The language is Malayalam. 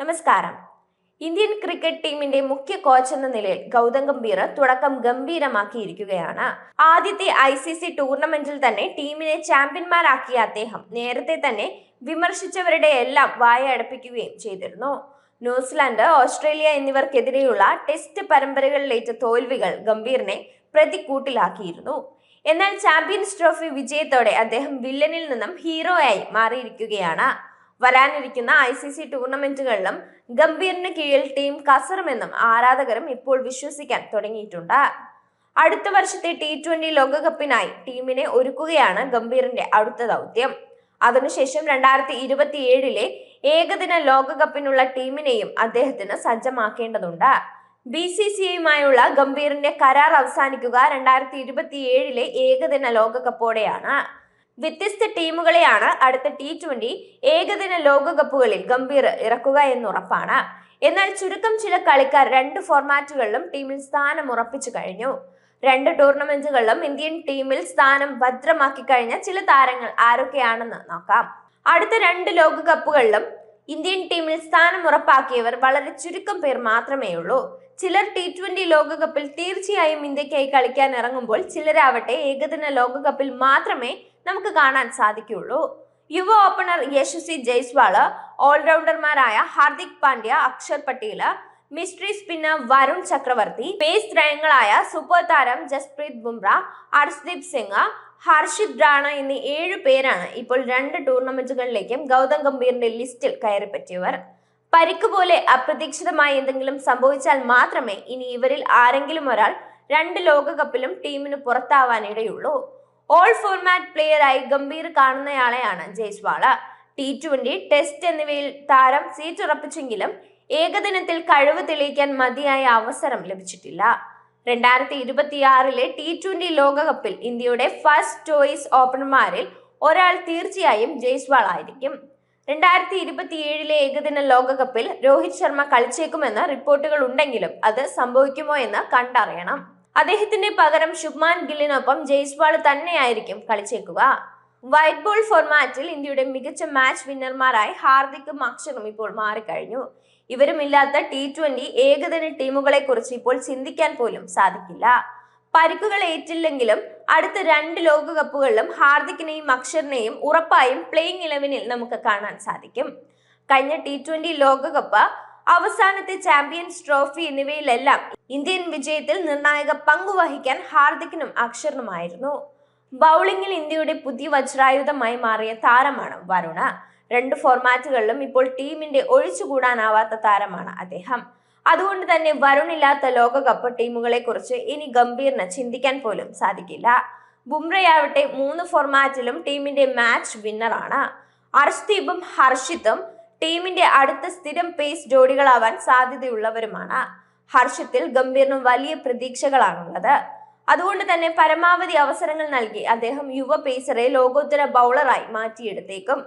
നമസ്കാരം. ഇന്ത്യൻ ക്രിക്കറ്റ് ടീമിന്റെ മുഖ്യ കോച്ച് എന്ന നിലയിൽ ഗൗതം ഗംഭീർ തുടക്കം ഗംഭീരമാക്കിയിരിക്കുകയാണ്. ആദ്യത്തെ ഐ സി സി ടൂർണമെന്റിൽ തന്നെ ടീമിനെ ചാമ്പ്യന്മാരാക്കിയ അദ്ദേഹം നേരത്തെ തന്നെ വിമർശിച്ചവരുടെ എല്ലാം വായടപ്പിക്കുകയും ചെയ്തിരുന്നു. ന്യൂസിലാൻഡ് ഓസ്ട്രേലിയ എന്നിവർക്കെതിരെയുള്ള ടെസ്റ്റ് പരമ്പരകളിലേറ്റ തോൽവികൾ ഗംഭീറിനെ പ്രതിക്കൂട്ടിലാക്കിയിരുന്നു. എന്നാൽ ചാമ്പ്യൻസ് ട്രോഫി വിജയത്തോടെ അദ്ദേഹം വില്ലനിൽ നിന്നും ഹീറോയായി മാറിയിരിക്കുകയാണ്. വരാനിരിക്കുന്ന ഐ സി സി ടൂർണമെന്റുകളിലും ഗംഭീറിന് കീഴിൽ ടീം കസറുമെന്നും ആരാധകരും ഇപ്പോൾ വിശ്വസിക്കാൻ തുടങ്ങിയിട്ടുണ്ട്. അടുത്ത വർഷത്തെ ടി ട്വന്റി ലോകകപ്പിനായി ടീമിനെ ഒരുക്കുകയാണ് ഗംഭീറിന്റെ അടുത്ത ദൗത്യം. അതിനുശേഷം രണ്ടായിരത്തി ഇരുപത്തിയേഴിലെ ഏകദിന ലോകകപ്പിനുള്ള ടീമിനെയും അദ്ദേഹത്തിന് സജ്ജമാക്കേണ്ടതുണ്ട്. ബി സി സി ഐയുമായുള്ള ഗംഭീറിന്റെ കരാർ അവസാനിക്കുക രണ്ടായിരത്തി ഇരുപത്തിയേഴിലെ ഏകദിന ലോകകപ്പോടെയാണ്. വ്യത്യസ്ത ടീമുകളെയാണ് അടുത്ത ടി ട്വന്റി ഏകദിന ലോകകപ്പുകളിൽ ഗംഭീർ ഇറക്കുക എന്നുറപ്പാണ് എന്നാൽ ചുരുക്കം ചില കളിക്കാർ രണ്ട് ഫോർമാറ്റുകളിലും ടീമിൽ സ്ഥാനം ഉറപ്പിച്ചു കഴിഞ്ഞു. രണ്ട് ടൂർണമെന്റുകളിലും ഇന്ത്യൻ ടീമിൽ സ്ഥാനം ഭദ്രമാക്കി കഴിഞ്ഞ ചില താരങ്ങൾ ആരൊക്കെയാണെന്ന് നോക്കാം. അടുത്ത രണ്ട് ലോകകപ്പുകളിലും ഇന്ത്യൻ ടീമിൽ സ്ഥാനം ഉറപ്പാക്കിയവർ വളരെ ചുരുക്കം പേർ മാത്രമേ ഉള്ളൂ. ചിലർ ടി ട്വന്റി ലോകകപ്പിൽ തീർച്ചയായും ഇന്ത്യക്കായി കളിക്കാൻ ഇറങ്ങുമ്പോൾ ചിലരാവട്ടെ ഏകദിന ലോകകപ്പിൽ മാത്രമേ നമുക്ക് കാണാൻ സാധിക്കുകയുള്ളൂ. യുവ opener Yashasvi Jaiswal ഓൾറൗണ്ടർമാരായ Hardik Pandya Axar Patel mystery spinner Varun Chakravarthy pace ത്രയങ്ങളായ super താരം ജസ്പ്രീത് ബുംറ ഹർഷ്ദീപ് സിംഗ് ഹർഷിത് റാണ എന്നീ ഏഴു പേരാണ് ഇപ്പോൾ രണ്ട് ടൂർണമെന്റുകളിലേക്കും ഗൗതം ഗംഭീറിന്റെ ലിസ്റ്റിൽ കയറിപ്പറ്റിയവർ. പരിക്ക് പോലെ അപ്രതീക്ഷിതമായി എന്തെങ്കിലും സംഭവിച്ചാൽ മാത്രമേ ഇനി ഇവരിൽ ആരെങ്കിലും ഒരാൾ രണ്ട് ലോകകപ്പിലും ടീമിന് പുറത്താവാനിടയുള്ളൂ. ഓൾ ഫോർമാറ്റ് പ്ലെയറായി ഗംഭീർ കാണുന്നയാളെയാണ് ജയ്സ്വാള. ടി ട്വന്റി ടെസ്റ്റ് എന്നിവയിൽ താരം സീറ്റ് ഉറപ്പിച്ചെങ്കിലും ഏകദിനത്തിൽ കഴിവ് തെളിയിക്കാൻ മതിയായ അവസരം ലഭിച്ചിട്ടില്ല. രണ്ടായിരത്തി ഇരുപത്തിയാറിലെ ടി ട്വന്റി ലോകകപ്പിൽ ഇന്ത്യയുടെ ഫസ്റ്റ് ചോയ്സ് ഓപ്പണർമാരിൽ ഒരാൾ തീർച്ചയായും ജയ്സ്വാൾ ആയിരിക്കും. രണ്ടായിരത്തി ഇരുപത്തിയേഴിലെ ഏകദിന ലോകകപ്പിൽ രോഹിത് ശർമ്മ കളിച്ചേക്കുമെന്ന് റിപ്പോർട്ടുകൾ ഉണ്ടെങ്കിലും അത് സംഭവിക്കുമോ എന്ന് കണ്ടറിയണം. അദ്ദേഹത്തിന്റെ പകരം ശുഭ്മാൻ ഗില്ലിനൊപ്പം ജയ്സ്വാൾ തന്നെയായിരിക്കും കളിച്ചേക്കുക. വൈറ്റ് ബോൾ ഫോർമാറ്റിൽ ഇന്ത്യയുടെ മികച്ച മാച്ച് വിന്നർമാരായി ഹാർദിക്കും അക്ഷറും ഇപ്പോൾ മാറിക്കഴിഞ്ഞു. ഇവരുമില്ലാത്ത ടി ട്വന്റി ഏകദിന ടീമുകളെ കുറിച്ച് ഇപ്പോൾ ചിന്തിക്കാൻ പോലും സാധിക്കില്ല. പരിക്കുകൾ ഏറ്റില്ലെങ്കിലും അടുത്ത രണ്ട് ലോകകപ്പുകളിലും ഹാർദിക്കിനെയും അക്ഷറിനെയും ഉറപ്പായും പ്ലേയിങ് ഇലവനിൽ നമുക്ക് കാണാൻ സാധിക്കും. കഴിഞ്ഞ ടി ട്വന്റി ലോകകപ്പ് അവസാനത്തെ ചാമ്പ്യൻസ് ട്രോഫി എന്നിവയിലെല്ലാം ഇന്ത്യൻ വിജയത്തിൽ നിർണായക പങ്കുവഹിക്കാൻ ഹാർദിക്കിനും അക്ഷറിനുമായിരുന്നു ബൗളിംഗിൽ ഇന്ത്യയുടെ പുതിയ വജ്രായുധമായി മാറിയ താരമാണ് വരുണ. രണ്ട് ഫോർമാറ്റുകളിലും ഇപ്പോൾ ടീമിന്റെ ഒഴിച്ചുകൂടാനാവാത്ത താരമാണ് അദ്ദേഹം. അതുകൊണ്ട് തന്നെ വരുണില്ലാത്ത ലോകകപ്പ് ടീമുകളെ കുറിച്ച് ഇനി ഗംഭീറിന് ചിന്തിക്കാൻ പോലും സാധിക്കില്ല. ബുംറയാവട്ടെ മൂന്ന് ഫോർമാറ്റിലും ടീമിന്റെ മാച്ച് വിന്നറാണ് അർഷ്ദീപും ഹർഷിത്തും ടീമിന്റെ അടുത്ത സ്ഥിരം പേസ് ജോഡികളാവാൻ സാധ്യതയുള്ളവരുമാണ്. ഹർഷത്തിൽ ഗംഭീറിനും വലിയ പ്രതീക്ഷകളാണുള്ളത്. അതുകൊണ്ട് തന്നെ പരമാവധി അവസരങ്ങൾ നൽകി അദ്ദേഹം യുവ പേസറെ ലോകോത്തര ബൗളറായി മാറ്റിയെടുത്തേക്കും.